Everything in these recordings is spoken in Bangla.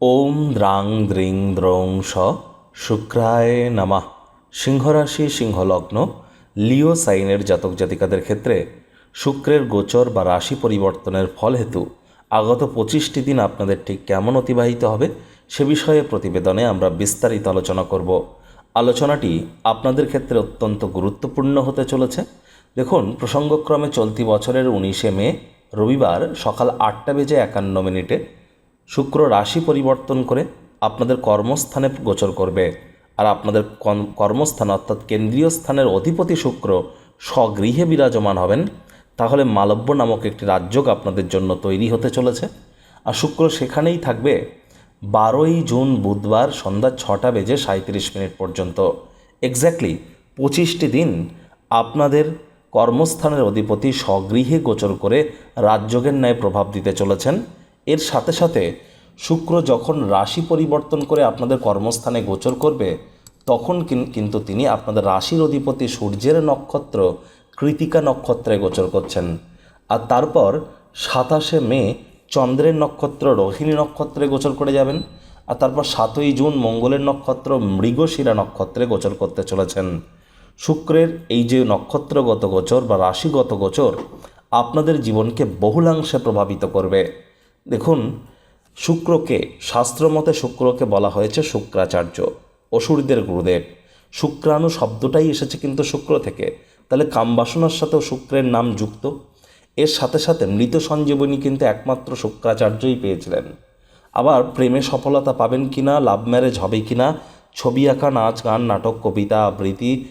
ওম দ্রাং দ্রিং দ্রৌং স শুক্রায় নামা। সিংহরাশি সিংহলগ্ন, লিও সাইনের জাতক জাতিকাদের ক্ষেত্রে শুক্রের গোচর বা রাশি পরিবর্তনের ফল হেতু আগত পঁচিশটি দিন আপনাদের ঠিক কেমন অতিবাহিত হবে সে বিষয়ে প্রতিবেদনে আমরা বিস্তারিত আলোচনা করব। আলোচনাটি আপনাদের ক্ষেত্রে অত্যন্ত গুরুত্বপূর্ণ হতে চলেছে। দেখুন, প্রসঙ্গক্রমে চলতি বছরের উনিশে মে, রবিবার সকাল আটটা বেজে একান্ন মিনিটে শুক্র রাশি পরিবর্তন করে আপনাদের কর্মস্থানে গোচর করবে। আর আপনাদের কর্মস্থান অর্থাৎ কেন্দ্রীয় স্থানের অধিপতি শুক্র স্বগৃহে বিরাজমান হবেন। তাহলে মালব্য নামক একটি রাজ্যক আপনাদের জন্য তৈরি হতে চলেছে। আর শুক্র সেখানেই থাকবে। বারোই জুন বুধবার সন্ধ্যা ছটা বেজে সাঁত্রিশ মিনিট পর্যন্ত। এক্স্যাক্টলি পঁচিশটি দিন আপনাদের কর্মস্থানের অধিপতি স্বগৃহে গোচর করে রাজযোগের ন্যায় প্রভাব দিতে চলেছেন। এর সাথে সাথে শুক্র যখন রাশি পরিবর্তন করে আপনাদের কর্মস্থানে গোচর করবে, তখন কিন- কিন্তু তিনি আপনাদের রাশির অধিপতি সূর্যের নক্ষত্র কৃতিকা নক্ষত্রে গোচর করছেন। আর তারপর সাতাশে মে চন্দ্রের নক্ষত্র রোহিণী নক্ষত্রে গোচর করে যাবেন, আর তারপর সাতই জুন মঙ্গলের নক্ষত্র মৃগশিরা নক্ষত্রে গোচর করতে চলেছেন। শুক্রের এই যে নক্ষত্রগত গোচর বা রাশিগত গোচর আপনাদের জীবনকে বহুলাংশে প্রভাবিত করবে। দেখুন, শুক্রকে, শাস্ত্রমতে শুক্রকে বলা হয়েছে শুক্রাচার্য, অসুরদের গুরুদেব। শুক্রাণু শব্দটাই এসেছে কিন্তু শুক্র থেকে। তাহলে কামবাসনার সাথেও শুক্রের নাম যুক্ত। এর সাথে সাথে মৃত সঞ্জীবনী কিন্তু একমাত্র শুক্রাচার্যই পেয়েছিলেন। আবার প্রেমে সফলতা পাবেন কিনা, লাভ ম্যারেজ হবে কিনা, ছবি আঁকা, নাচ, গান, নাটক, কবিতা, আবৃত্তি,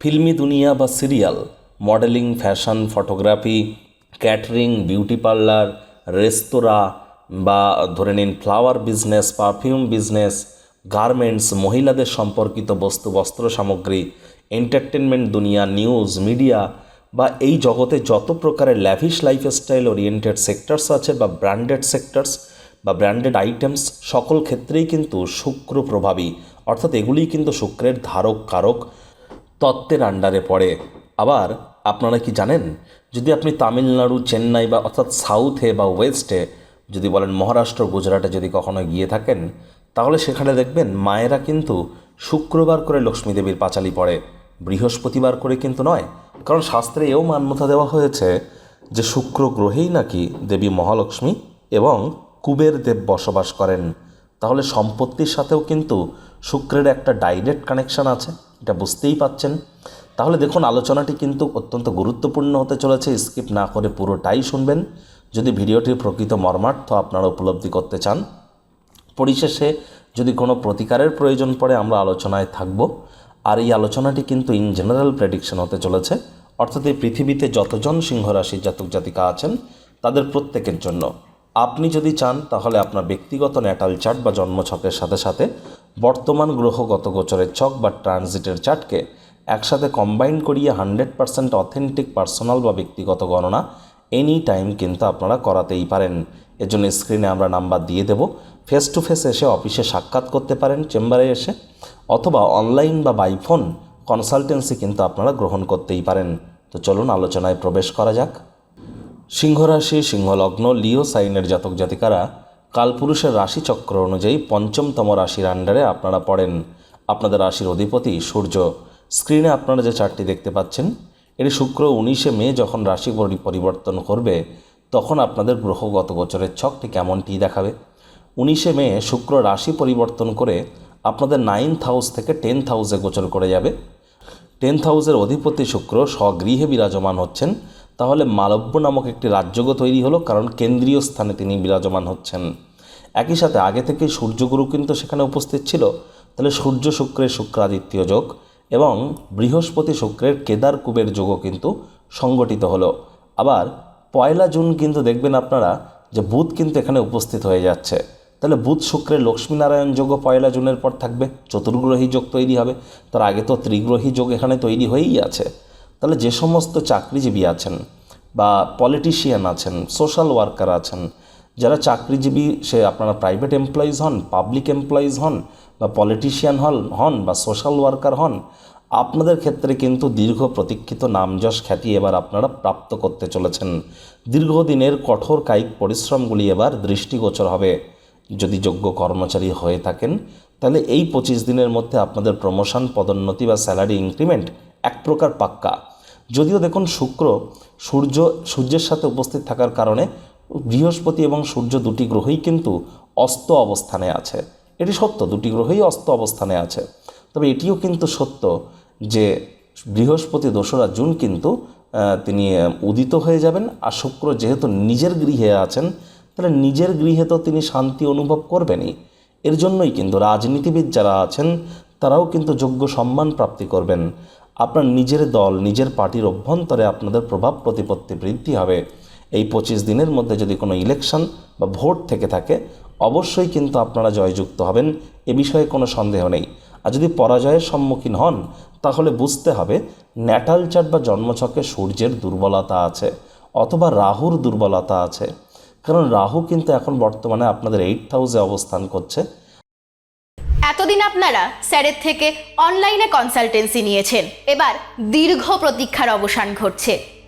ফিল্মি দুনিয়া বা serial, modelling, fashion, photography, catering, beauty parlour, রেস্তোরাঁ বা ধরে নিন flower business perfume business garments মহিলাদের সম্পর্কিত বস্তু, বস্ত্র সামগ্রী এন্টারটেনমেন্ট দুনিয়া নিউজ মিডিয়া বা এই জগতে যত প্রকারের ল্যাভিশ লাইফস্টাইল ওরিয়েন্টেড সেক্টরস আছে বা ব্র্যান্ডেড সেক্টরস বা ব্র্যান্ডেড আইটেমস সকল ক্ষেত্রেই কিন্তু শুক্র প্রভাবী। অর্থাৎ এগুলিই কিন্তু শুক্রের ধারক, কারক তত্ত্বের আন্ডারে পড়ে। আবার আপনারা কি জানেন? যদি আপনি তামিলনাড়ু, চেন্নাই বা অর্থাৎ সাউথে বা ওয়েস্টে যদি বলেন মহারাষ্ট্র, গুজরাটে যদি কখনো গিয়ে থাকেন, তাহলে সেখানে দেখবেন মায়েরা কিন্তু শুক্রবার করে লক্ষ্মী দেবীর পাঁচালি পড়ে। বৃহস্পতিবার করে কিন্তু নয়, কারণ শাস্ত্রে এও মান্যতা দেওয়া হয়েছে যে শুক্র গ্রহেই নাকি দেবী মহালক্ষ্মী এবং কুবের দেব বসবাস করেন। তাহলে সম্পত্তির সাথেও কিন্তু শুক্রের একটা ডাইরেক্ট কানেকশন আছে, এটা বুঝতেই পাচ্ছেন। তাহলে দেখুন, আলোচনাটি কিন্তু অত্যন্ত গুরুত্বপূর্ণ হতে চলেছে। স্কিপ না করে পুরোটাই শুনবেন। যদি ভিডিওটির প্রকৃত মর্মার্থ আপনারা উপলব্ধি করতে চান, পরিশেষে যদি কোনো প্রতিকারের প্রয়োজন পড়ে আমরা আলোচনায় থাকব। আর এই আলোচনাটি কিন্তু ইন জেনারেল প্রেডিকশন হতে চলেছে। অর্থাৎ এই পৃথিবীতে যতজন সিংহ রাশির জাতক জাতিকা আছেন, তাদের প্রত্যেকের জন্য। আপনি যদি চান, তাহলে আপনার ব্যক্তিগত ন্যাটাল চার্ট বা জন্মছকের সাথে সাথে বর্তমান গ্রহগত গোচরের ছক বা ট্রানজিটের চার্টকে একসাথে কম্বাইন করিয়ে হান্ড্রেড পার্সেন্ট অথেন্টিক পার্সোনাল বা ব্যক্তিগত গণনা এনি টাইম কিন্তু আপনারা করাতেই পারেন। এজন্য স্ক্রিনে আমরা নাম্বার দিয়ে দেব। ফেস টু ফেস এসে অফিসে সাক্ষাৎ করতে পারেন চেম্বারে এসে। অথবা অনলাইন বা বাই ফোন কনসালটেন্সি কিন্তু আপনারা গ্রহণ করতেই পারেন। তো চলুন আলোচনায় প্রবেশ করা যাক। সিংহরাশি সিংহলগ্ন লিও সাইনের জাতক জাতিকারা, কালপুরুষের রাশিচক্র অনুযায়ী পঞ্চমতম রাশির আন্ডারে আপনারা পড়েন। আপনাদের রাশির অধিপতি সূর্য। স্ক্রিনে আপনারা যে চারটি দেখতে পাচ্ছেন এটি শুক্র উনিশে মে যখন রাশি পরি- পরিবর্তন করবে, তখন আপনাদের গ্রহগত গোচরের ছকটি কেমনটি দেখাবে? উনিশে মে শুক্র রাশি পরিবর্তন করে আপনাদের নাইন্থ হাউস থেকে টেন্থ হাউসে গোচর করে যাবে। টেন্থ হাউসের অধিপতি শুক্র স্বগৃহে বিরাজমান হচ্ছেন। তাহলে মালব্য নামক একটি রাজ্যগ তৈরি হলো, কারণ কেন্দ্রীয় স্থানে তিনি বিরাজমান হচ্ছেন। একই সাথে আগে থেকে সূর্যগুরু কিন্তু সেখানে উপস্থিত ছিল। তাহলে সূর্য শুক্রের শুক্রাদিত্য যোগ। এবং বৃহস্পতি শুক্রের কেদার কুবের যোগও কিন্তু সংগঠিত হলো। আবার পয়লা জুন কিন্তু দেখবেন আপনারা যে বুধ কিন্তু এখানে উপস্থিত হয়ে যাচ্ছে। তাহলে বুধ শুক্রের লক্ষ্মীনারায়ণ যোগ পয়লা জুনের পর থাকবে, চতুর্গ্রহী যোগ তৈরি হবে, তার আগে তো ত্রিগ্রহী যোগ এখানে তৈরি হয়েই আছে। তাহলে যে সমস্ত চাকরিজীবী আছেন বা পলিটিশিয়ান আছেন সোশ্যাল ওয়ার্কার আছেন যারা চাকরিজীবী, সে আপনারা প্রাইভেট এমপ্লয়িজ হন পাবলিক এমপ্লয়িজ হন, বা পলিটিশিয়ান হন হন, বা সোশ্যাল ওয়ার্কার হন, আপনাদের ক্ষেত্রে কিন্তু দীর্ঘ প্রতীক্ষিত নামযশ খ্যাতি এবার আপনারা প্রাপ্ত করতে চলেছেন। দীর্ঘদিনের কঠোর কায়িক পরিশ্রমগুলি এবার দৃষ্টিগোচর হবে। যদি যোগ্য কর্মচারী হয়ে থাকেন, তাহলে এই পঁচিশ দিনের মধ্যে আপনাদের প্রমোশন পদোন্নতি বা স্যালারি ইনক্রিমেন্ট এক প্রকার পাক্কা। যদিও দেখুন, শুক্র সূর্য, সূর্যের সাথে উপস্থিত থাকার কারণে বৃহস্পতি এবং সূর্য দুটি গ্রহই কিন্তু অস্ত অবস্থানে আছে। এটি সত্য, দুটি গ্রহই অস্ত অবস্থানে আছে। তবে এটিও কিন্তু সত্য যে বৃহস্পতি, দোসরা, জুন কিন্তু তিনি উদিত হয়ে যাবেন আর শুক্র যেহেতু নিজের গৃহে আছেন, তাহলে নিজের গৃহে তো তিনি শান্তি অনুভব করবেনই। এর জন্যই কিন্তু রাজনীতিবিদ যারা আছেন, তারাও কিন্তু যোগ্য সম্মান প্রাপ্তি করবেন। আপনার নিজের দল, নিজের পার্টির অভ্যন্তরে আপনাদের প্রভাব প্রতিপত্তি বৃদ্ধি হবে। এই পঁচিশ দিনের মধ্যে যদি কোনো ইলেকশন বা ভোট থেকে থাকে, অবশ্যই কিন্তু আপনারা জয়যুক্ত হবেন, এ বিষয়ে কোনো সন্দেহ নেই। আর যদি পরাজয়ের সম্মুখীন হন, তাহলে বুঝতে হবে ন্যাটাল চার্ট বা জন্মছকে সূর্যের দুর্বলতা আছে অথবা রাহুর দুর্বলতা আছে। কারণ রাহু কিন্তু এখন বর্তমানে আপনাদের এইট হাউসে অবস্থান করছে। এতদিন আপনারা স্যারের থেকে অনলাইনে কনসালটেন্সি নিয়েছেন। এবার দীর্ঘ প্রতীক্ষার অবসান ঘটছে।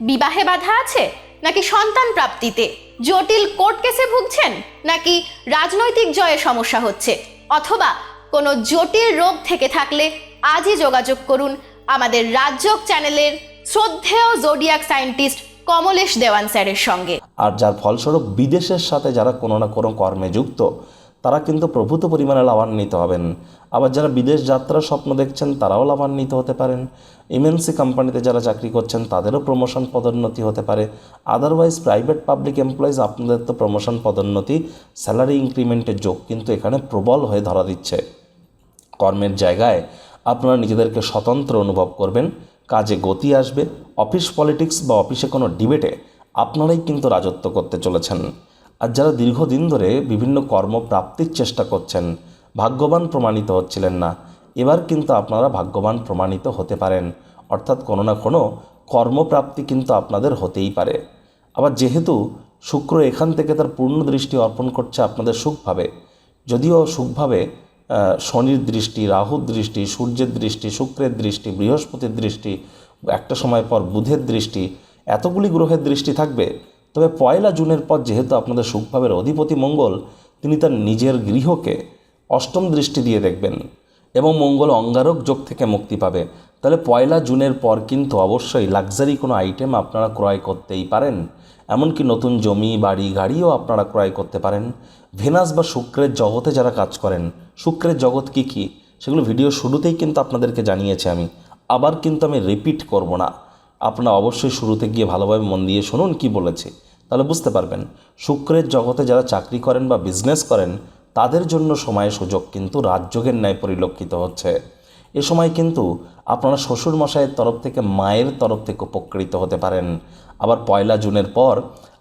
বিবাহে বাধা আছে? নাকি সন্তান প্রাপ্তিতে? জটিল কোর্ট কেসে ভুগছেন? নাকি রাজনৈতিক জয়ে সমস্যা হচ্ছে? অথবা কোনো জটিল রোগ থেকে থাকলে আজই যোগাযোগ করুন আমাদের রাজ্যক চ্যানেলের শ্রদ্ধেয় জোডিয়াক সায়েন্টিস্ট কমলেশ দেওয়ান স্যারের সঙ্গে। আর যার ফলস্বরূপ বিদেশের সাথে যারা কোনো না কোনো কর্মে যুক্ত তারা কিন্তু প্রভূত পরিমাণে লাভান্বিত হবেন। আবার যারা বিদেশ যাত্রার স্বপ্ন দেখছেন, তারাও লাভান্বিত হতে পারেন। এমএনসি কোম্পানিতে যারা চাকরি করছেন, তাদেরও প্রমোশন পদোন্নতি হতে পারে। আদারওয়াইজ প্রাইভেট পাবলিক এমপ্লয়িজ আপনাদের তো প্রমোশন পদোন্নতি স্যালারি ইনক্রিমেন্টের যোগ কিন্তু এখানে প্রবল হয়ে ধরা দিচ্ছে। কর্মের জায়গায় আপনারা নিজেদেরকে স্বতন্ত্র অনুভব করবেন, কাজে গতি আসবে। অফিস পলিটিক্স বা অফিসে কোনো ডিবেটে আপনারাই কিন্তু রাজত্ব করতে চলেছেন। আর যারা দীর্ঘদিন ধরে বিভিন্ন কর্মপ্রাপ্তির চেষ্টা করছেন, ভাগ্যবান প্রমাণিত হচ্ছিলেন না। এবার কিন্তু আপনারা ভাগ্যবান প্রমাণিত হতে পারেন। অর্থাৎ কোনো না কোনো কর্মপ্রাপ্তি কিন্তু আপনাদের হতেই পারে। আবার যেহেতু শুক্র এখান থেকে তার পূর্ণ দৃষ্টি অর্পণ করছে আপনাদের সুখভাবে, যদিও সুখভাবে শনির দৃষ্টি, রাহুর দৃষ্টি, সূর্যের দৃষ্টি, শুক্রের দৃষ্টি, বৃহস্পতির দৃষ্টি, একটা সময় পর বুধের দৃষ্টি, এতগুলি গ্রহের দৃষ্টি থাকবে তবে পয়লা জুনের পর যেহেতু আপনাদের সুখভাবের অধিপতি মঙ্গল, তিনি তার নিজের গৃহকে অষ্টম দৃষ্টি দিয়ে দেখবেন এবং মঙ্গল অঙ্গারক যোগ থেকে মুক্তি পাবে। তাহলে পয়লা জুনের পর কিন্তু অবশ্যই লাক্সারি কোনো আইটেম আপনারা ক্রয় করতেই পারেন। এমনকি নতুন জমি, বাড়ি, গাড়িও আপনারা ক্রয় করতে পারেন। ভেনাস বা শুক্রের জগতে যারা কাজ করেন, শুক্রের জগৎ কি কি? সেগুলো ভিডিও শুরুতেই কিন্তু আপনাদেরকে জানিয়েছি আমি। আবার কিন্তু আমি রিপিট করব না। আপনারা অবশ্যই শুরুতে গিয়ে ভালোভাবে মন দিয়ে শুনুন কি বলেছি। তাহলে বুঝতে পারবেন, শুক্রের জগতে যারা চাকরি করেন বা বিজনেস করেন, তাদের জন্য সময় সুযোগ কিন্তু রাজযোগের ন্যায় পরিলক্ষিত হচ্ছে। এ সময় কিন্তু আপনারা শ্বশুর মশাইয়ের তরফ থেকে, মায়ের তরফ থেকে উপকৃত হতে পারেন। আবার পয়লা জুনের পর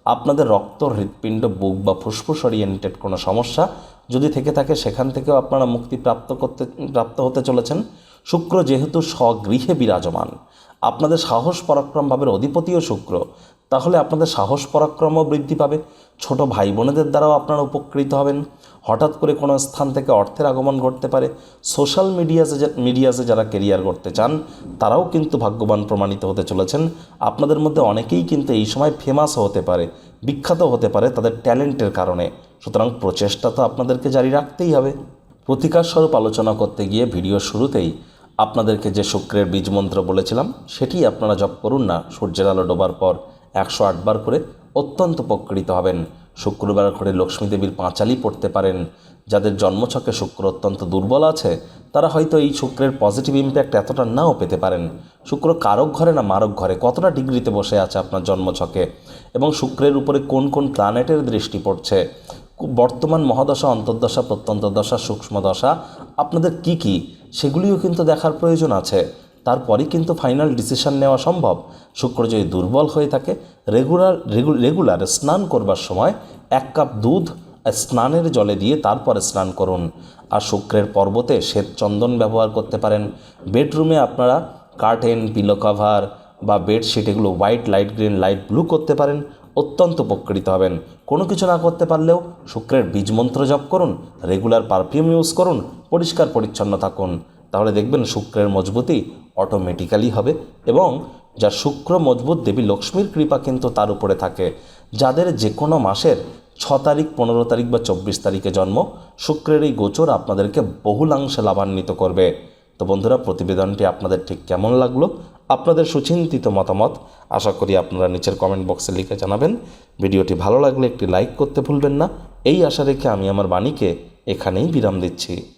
আপনাদের রক্ত হৃৎপিণ্ড, বুক বা ফুসফুস ওরিয়েন্টেড কোনো সমস্যা যদি থেকে থাকে, সেখান থেকেও আপনারা মুক্তি প্রাপ্ত করতে, প্রাপ্ত হতে চলেছেন। শুক্র যেহেতু স্বগৃহে বিরাজমান, আপনাদের সাহস পরাক্রম ভাবের অধিপতিও শুক্র। তাহলে আপনাদের সাহস পরাক্রমও বৃদ্ধি পাবে। ছোট ভাই বোনেদের দ্বারাও আপনারা উপকৃত হবেন। হঠাৎ করে কোনো স্থান থেকে অর্থের আগমন ঘটতে পারে। সোশ্যাল মিডিয়াসে মিডিয়াসে যারা কেরিয়ার করতে চান, তারাও কিন্তু ভাগ্যবান প্রমাণিত হতে চলেছেন। আপনাদের মধ্যে অনেকেই কিন্তু এই সময় ফেমাসও হতে পারে বিখ্যাত হতে পারে তাদের ট্যালেন্টের কারণে। সুতরাং প্রচেষ্টা তো আপনাদেরকে জারি রাখতেই হবে। প্রতিকার স্বরূপ আলোচনা করতে গিয়ে ভিডিও শুরুতেই আপনাদেরকে যে শুক্রের বীজ মন্ত্র বলেছিলাম, সেটি আপনারা জপ করুন না, সূর্যের আলো ডোবার পর। একশো আটবার করে অত্যন্ত উপকৃত হবেন। শুক্রবার করে লক্ষ্মী দেবীর পাঁচালি পড়তে পারেন। যাদের জন্মছকে শুক্র অত্যন্ত দুর্বল আছে, তারা হয়তো এই শুক্রের পজিটিভ ইম্প্যাক্ট এতটা নাও পেতে পারেন। শুক্র কারক ঘরে না মারক ঘরে? কতটা ডিগ্রিতে বসে আছে আপনার জন্মছকে? এবং শুক্রের উপরে কোন কোন প্ল্যানেটের দৃষ্টি পড়ছে? বর্তমান মহাদশা, অন্তর্দশা, প্রত্যন্তদশা সূক্ষ্ম দশা আপনাদের কি কি? সেগুলিও কিন্তু দেখার প্রয়োজন আছে। তারপরেই কিন্তু ফাইনাল ডিসিশন নেওয়া সম্ভব। শুক্র যদি দুর্বল হয়ে থাকে রেগুলার রেগুলার স্নান করবার সময় এক কাপ দুধ স্নানের জলে দিয়ে তারপরে স্নান করুন। আর শুক্রের পর্বতে শ্বেত চন্দন ব্যবহার করতে পারেন। বেডরুমে আপনারা কার্টেন পিলো কভার বা বেডশিট এগুলো white light green light blue করতে পারেন। অত্যন্ত উপকৃত হবেন। কোনো কিছু না করতে পারলেও শুক্রের বীজ মন্ত্র জপ করুন রেগুলার পারফিউম ইউজ করুন, পরিষ্কার পরিচ্ছন্ন থাকুন। দেখবেন শুক্রের মজবুতি অটোমেটিক্যালি হবে এবং যা শুক্র মজবুত দেবী লক্ষ্মীর কৃপা কিন্তু তার উপরে থাকে। যাদের যে কোনো মাসের ছ তারিখ, পনেরো তারিখ বা চব্বিশ তারিখে জন্ম, শুক্রের এই গোচর আপনাদেরকে বহুলাংশে লাভান্বিত করবে। তো বন্ধুরা, প্রতিবেদনটি আপনাদের ঠিক কেমন লাগল? আপনাদের সুচিন্তিত মতামত আশা করি আপনারা নিচের কমেন্ট বক্সে লিখে জানাবেন। ভিডিওটি ভালো লাগলে একটি লাইক করতে ভুলবেন না। এই আশা রেখে আমি আমার বাণীকে এখানেই বিরাম দিচ্ছি।